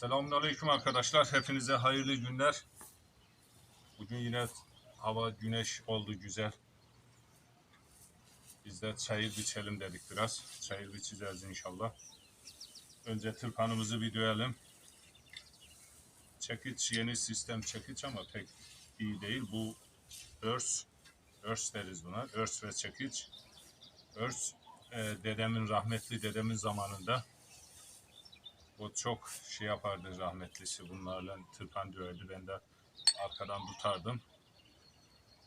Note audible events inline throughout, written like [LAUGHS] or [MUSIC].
Selamünaleyküm arkadaşlar. Hepinize hayırlı günler. Bugün yine hava güneş oldu güzel. Biz de çayır biçelim dedik biraz. Çayır biçeceğiz inşallah. Önce tırpanımızı bir dövelim. Çekiç yeni sistem çekiç ama pek iyi değil. Bu örs. Örs deriz buna. Örs ve çekiç. Örs e, dedemin rahmetli dedemin zamanında o çok şey yapardı rahmetlisi bunlarla tırpan döverdi. Ben de arkadan tutardım.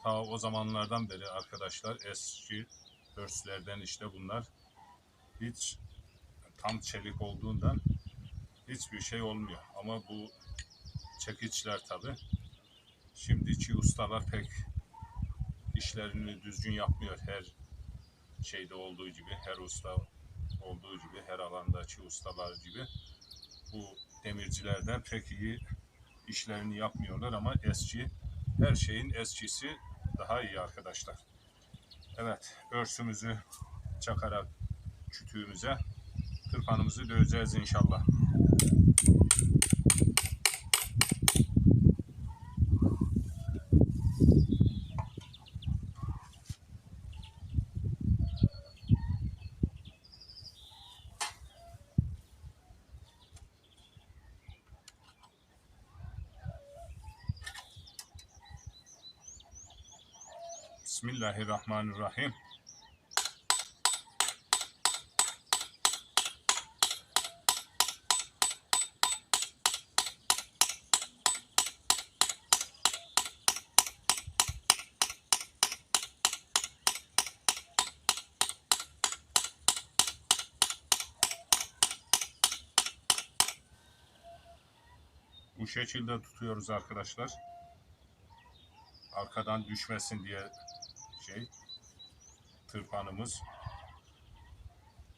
Ta o zamanlardan beri arkadaşlar eski örslerden işte bunlar hiç tam çelik olduğundan hiçbir şey olmuyor. Ama bu çekiçler tabi şimdiki ustalar pek işlerini düzgün yapmıyor her şeyde olduğu gibi her usta olduğu gibi her alandaki ustalar gibi bu demircilerden pek iyi işlerini yapmıyorlar ama eski her şeyin eskisi daha iyi arkadaşlar. Evet örsümüzü çakarak kütüğümüze tırpanımızı döveceğiz inşallah. Bismillahirrahmanirrahim. Bu şekilde tutuyoruz arkadaşlar. Arkadan düşmesin diye şey tırpanımız.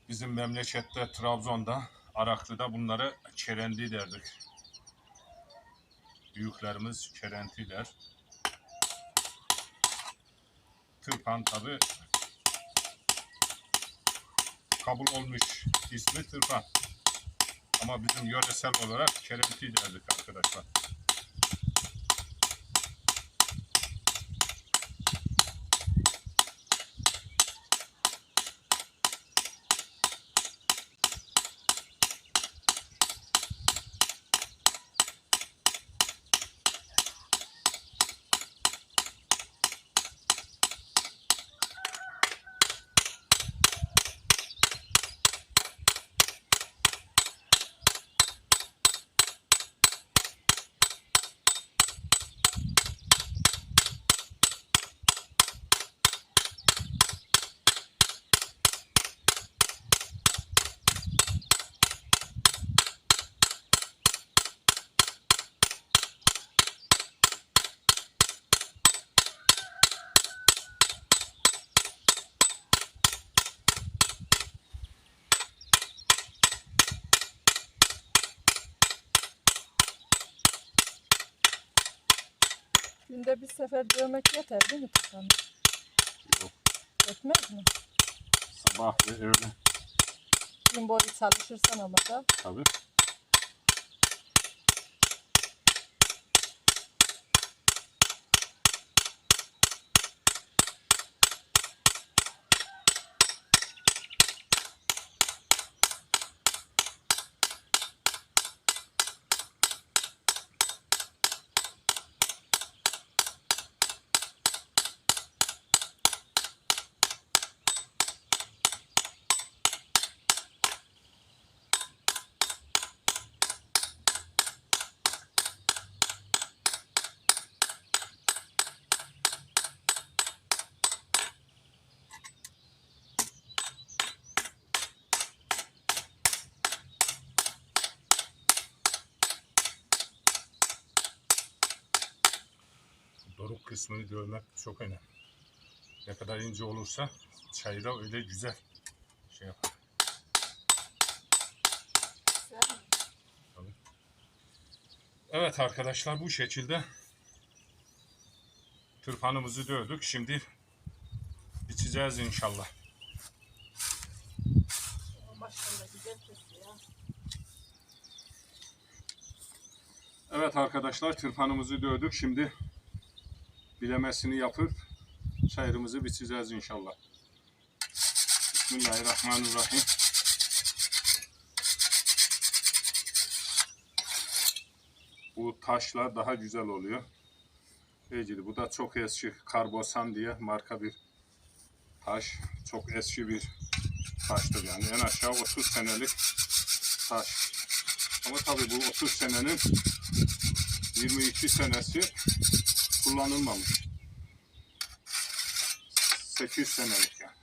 Bizim memlekette Trabzon'da Araklı'da bunları kerendi derdik. Büyüklerimiz kerenti der. Tırpan tabi kabul olmuş ismi tırpan. Ama bizim yöresel olarak kerenti derdik arkadaşlar. Bir sefer dövmek yeter değil mi Tufan? Yok. Yetmez mi? Sabah ve öğle Gün boyu çalışırsan ama da tabi. Kısmını görmek çok önemli. Ne kadar ince olursa çayda öyle güzel şey yapar. Evet arkadaşlar bu şekilde tırpanımızı dövdük. Şimdi içeceğiz inşallah. Evet arkadaşlar tırpanımızı dövdük. Şimdi bilemesini yapıp çayırımızı bitireceğiz inşallah. Bismillahirrahmanirrahim. Bu taşla daha güzel oluyor. Becili. Bu da çok eski karbosan diye marka bir taş. Çok eski bir taştır yani. En aşağı 30 senelik taş. Ama tabii bu 30 senenin 22 senesi kullanılmamış. 8 senelik yani.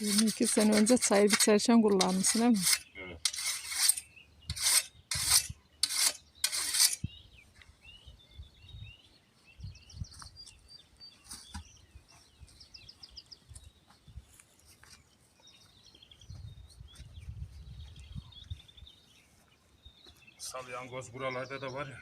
22 sene önce çayır biçerken kullanmışsın değil mi? Evet. Salyangoz buralarda da var ya.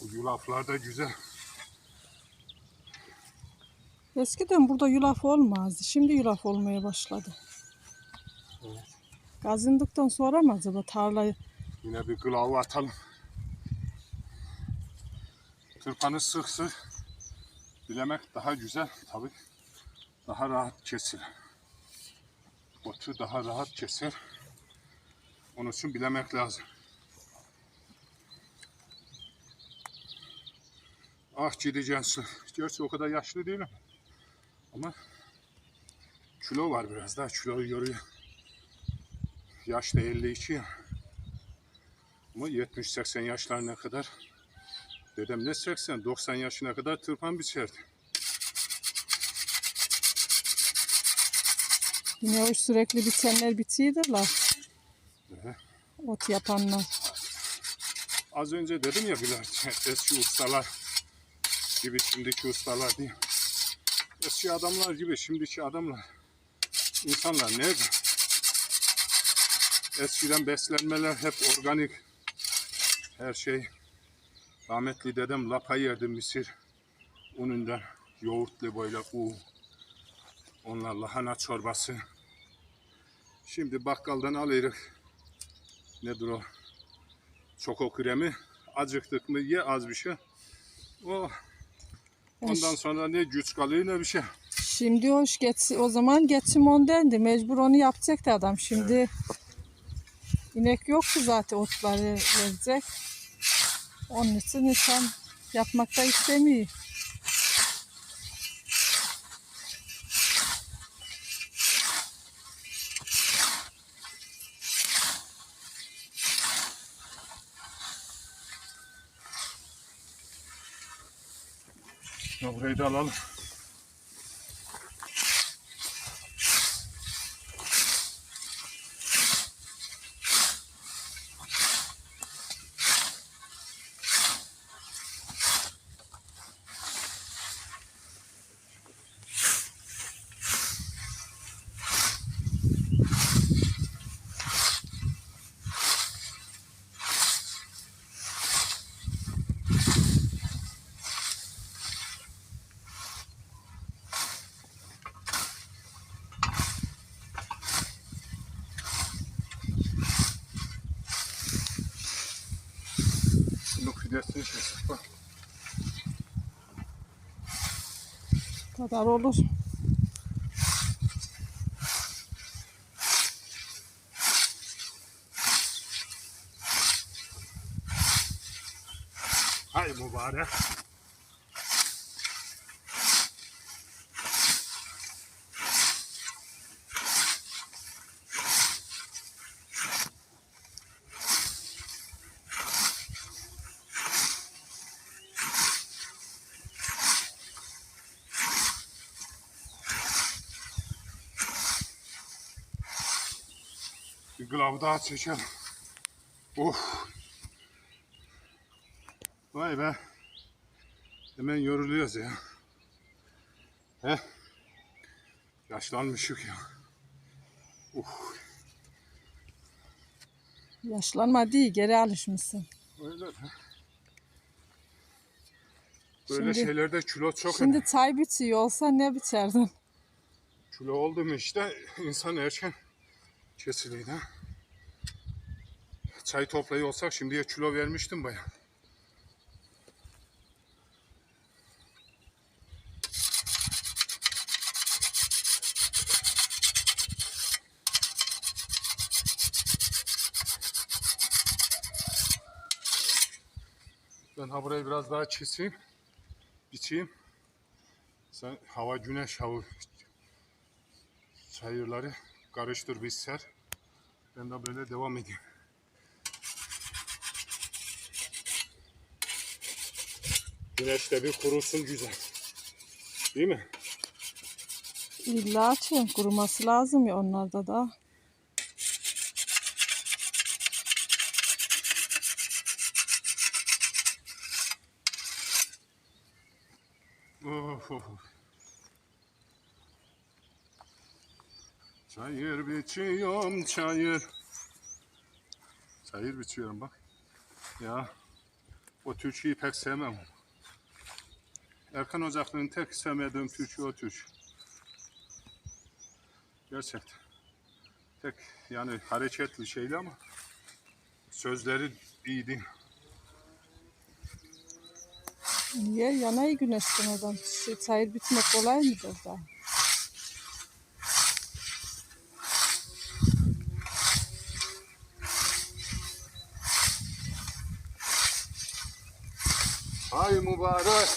Bu yulaflar da güzel. Eskiden burada yulaf olmazdı. Şimdi yulaf olmaya başladı. Evet. Kazındıktan sonra mı acaba tarlayı? Yine bir kılavu atalım. Tırpanı sık sık bilemek daha güzel tabii. Daha rahat kesir. Otu daha rahat keser. Onun için bilemek lazım. Ah gideceksin. Gerçi o kadar yaşlı değilim. Ama kilo var biraz daha. Kiloyu yoruyor. Yaş da 52 ya. Ama 70-80 yaşlarına kadar dedem ne 80 90 yaşına kadar tırpan biçerdi. Yine o sürekli biçenler bitiyorlar. Ee, Ot yapanlar. Az önce dedim ya Bilal [LAUGHS] eski ustalar gibi şimdiki ustalar diye. Eski adamlar gibi şimdiki adamlar. İnsanlar nerede? Eskiden beslenmeler hep organik. Her şey. Rahmetli dedem lapa yerdi misir unundan. Yoğurtlu böyle u. Onlar lahana çorbası. Şimdi bakkaldan alırız. Nedir o? Çoko kremi. Acıktık mı ye az bir şey. Oh. Ondan sonra ne güç kalıyor ne bir şey. Şimdi hoş geç, o zaman geçim ondandı. Mecbur onu yapacaktı adam. Şimdi inek yoktu zaten otları verecek. Onun için insan yapmak da istemiyor. Ya burayı da alalım. Fidesini kesip bak. kadar olur. Hay mübarek. Bir glav daha çekelim. Of. Vay be. Hemen yoruluyoruz ya. He? Yaşlanmışık ya. Uf. Yaşlanma değil geri alışmışsın. Öyle de. Böyle Şimdi- şeylerde kilo çok Şimdi önemli. çay bitiyor olsa ne biçerdin? Kilo oldu mu işte insan erken kesiliydi. Çay toplayı olsak şimdiye kilo vermiştim baya. Ben ha burayı biraz daha keseyim. Biçeyim. Sen hava güneş hava çayırları karıştır bir ser. Ben de böyle devam edeyim. Güneşte bir kurusun güzel. Değil mi? İlla ki kuruması lazım ya onlarda da. Of, of. Çayır biçiyorum çayır. Çayır biçiyorum bak. Ya o türküyü pek sevmem. Erkan Ocaklı'nın tek sevmediğim türkü o türkü. Gerçekten. Tek yani hareketli şeydi ama sözleri iyi değil. Niye yanayı güneşten adam? Şey, çayır bitmek kolay mıdır da? Mübarek.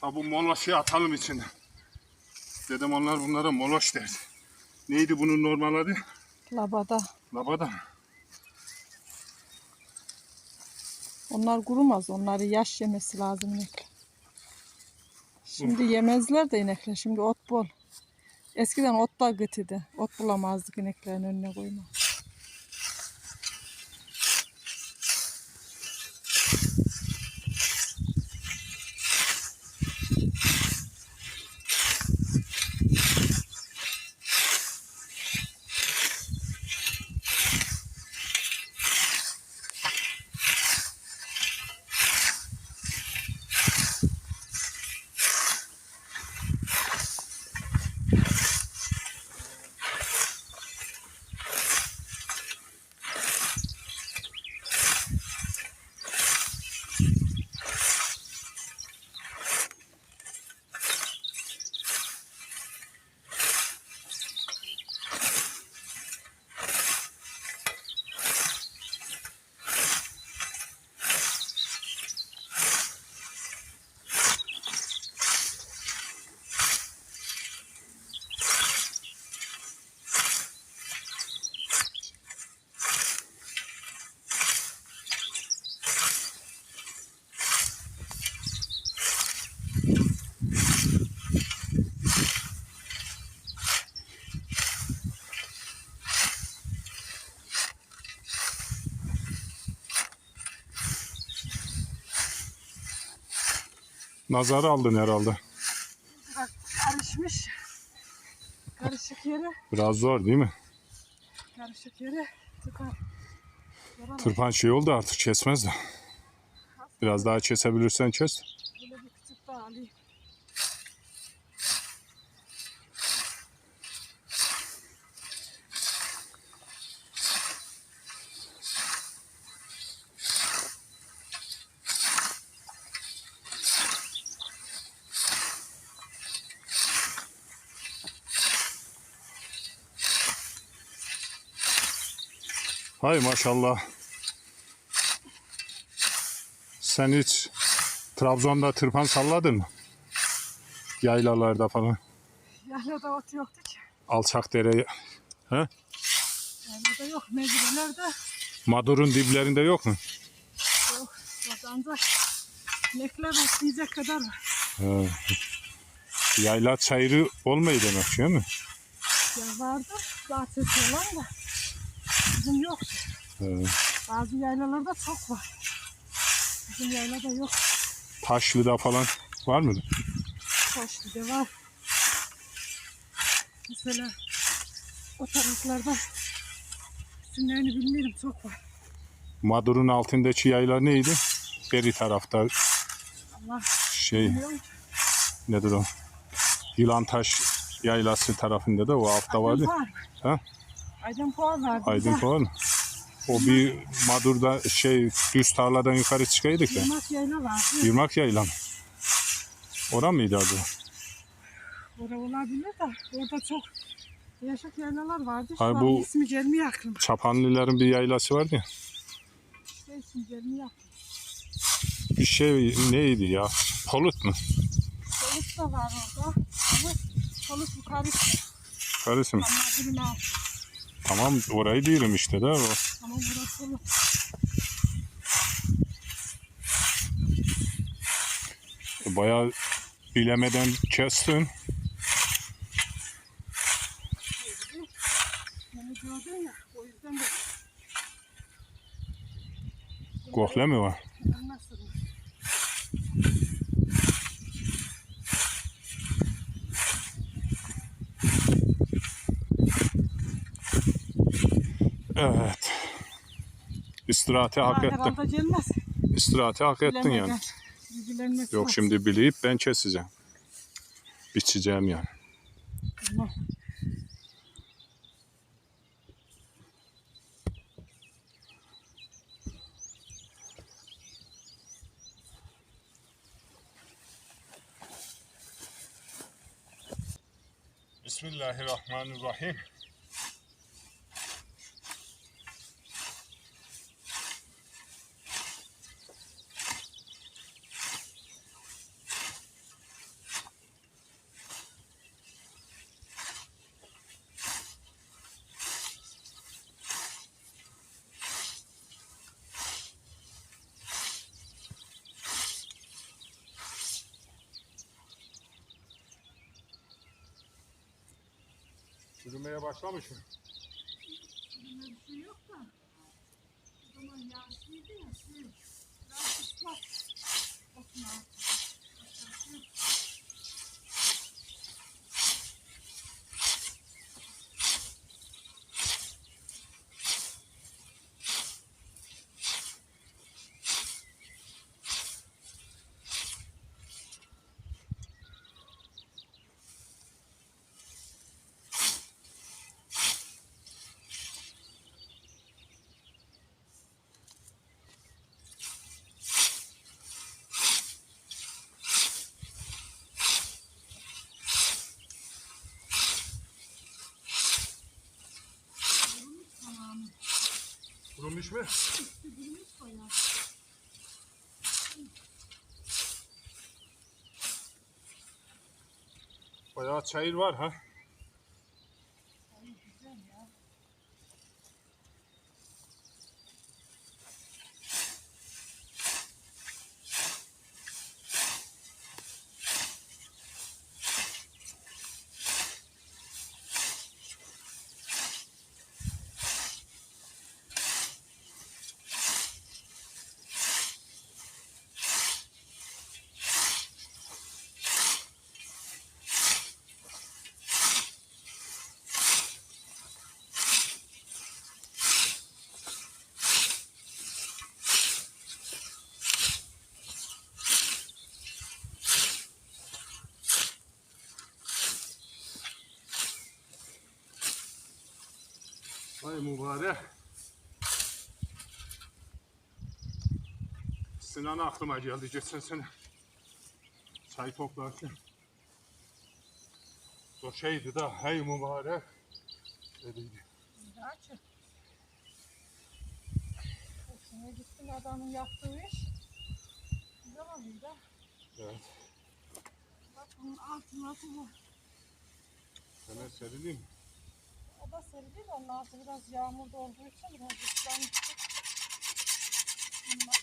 Ha bu moloşu atalım içine. Dedim onlar bunlara moloş derdi. Neydi bunun normal adı? Labada. Labada. Onlar kurumaz. Onları yaş yemesi lazım inekler. Şimdi yemezler de inekler. Şimdi ot bol. Eskiden ot da gıt idi. Ot bulamazdık ineklerin önüne koyma. Nazarı aldın herhalde. Karışmış. Karışık yere, Biraz zor değil mi? karışık yere tıkar. Yaramaz. Tırpan şey oldu artık kesmez de. Biraz daha kesebilirsen kes. Böyle bir küçük daha alayım. Hay maşallah. Sen hiç Trabzon'da tırpan salladın mı? Yaylalarda falan. Yaylada ot yoktu ki. Alçak dere. He? Yaylada yok. Mecburlarda Madurun diplerinde yok mu? yok. Orada ancak inekler besleyecek kadar var. He. Yayla çayırı olmayı demek değil mi? Ya vardı. Bahçesi olan da. Bizim yok. He. Bazı yaylalarda çok var. Bizim yaylada yok. Taşlı'da falan var mı? Hoş bir de var. Mesela o taraflarda isimlerini bilmiyorum çok var. Madurun altındaki yayla neydi? Beri tarafta Allah şey bilmiyorum. nedir o? Yılantaş yaylası tarafında da o altta vardı. Puan. Ha? Aydın Puan vardı. Aydın falan. O bir Madur'da şey düz tarladan yukarı çıkaydık ya. Yılmaz yayla vardı. Yırmak yayla? Ora mıydı adı? Orada olabilir de orada çok yaşık yaylalar vardı. Şu Ay an bu- ismi gelmiyor aklıma. Çapanlıların bir yaylası vardı ya. Şey ismi gelmiyor. Bir şey neydi ya? Polut mu? Soluk da var orada. Ama soluk yukarı işte. Karısı mı? Ama. Tamam orayı değilim işte de o. Ama burası soluk. Bayağı bilemeden kestin. Beni gördün ya. O yüzden de. Kokle mi var? Bilmezsin. Evet. İstirahati hak ettin. gelmez. İstirahati hak ettin yani. Yok şimdi bileyip ben keseceğim. Biçeceğim yani. Bismillahirrahmanirrahim. Çürümeye başlamış mı? Bir şey yok da. O zaman yaşlıydı ya. Şey, biraz ıslak. Otun altı. Başka bir şey yok. Kurumuş mu? Bilmiş bayağı. Bayağı çayır var ha. Ay mübarek. Sinan aklıma geldi geçen sene. Çay toplarken. O şeydi da hey mübarek dediydi. Gerçi. Hoşuna gittin adamın yaptığı iş. Güzel da. Evet. Bak bunun altına bu. Hemen serileyim mi? O da seri değil, onun altı biraz yağmurda olduğu için biraz ıslanmıştı. Bunlar-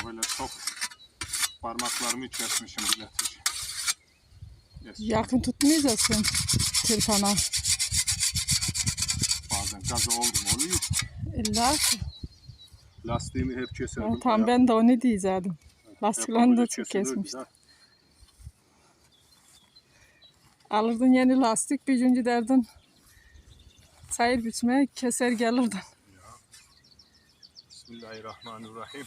Ama Böyle çok parmaklarımı kesmişim biletici. Yes. Yakın tutmayacaksın tırpana. Bazen gazı oldu mu oluyor. İlla ki. Lastiğimi hep keserdim. Tam ben de onu diyecektim. Lastiklerini de çok kesilirdi kesmişti. de. Alırdın yeni lastik, bir gün giderdin. Çayır biçmeye keser gelirdin. Bismillahirrahmanirrahim.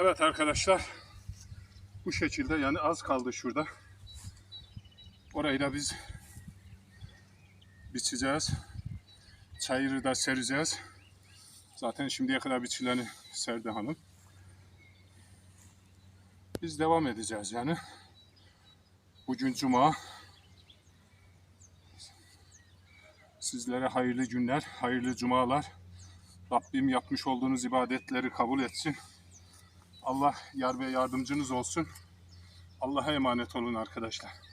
Evet arkadaşlar. Bu şekilde yani az kaldı şurada. Orayı da biz biçeceğiz. Çayırı da sereceğiz. Zaten şimdiye kadar biçileni serdi hanım. Biz devam edeceğiz yani. Bugün cuma. Sizlere hayırlı günler, hayırlı cumalar. Rabbim yapmış olduğunuz ibadetleri kabul etsin. Allah yar ve yardımcınız olsun. Allah'a emanet olun arkadaşlar.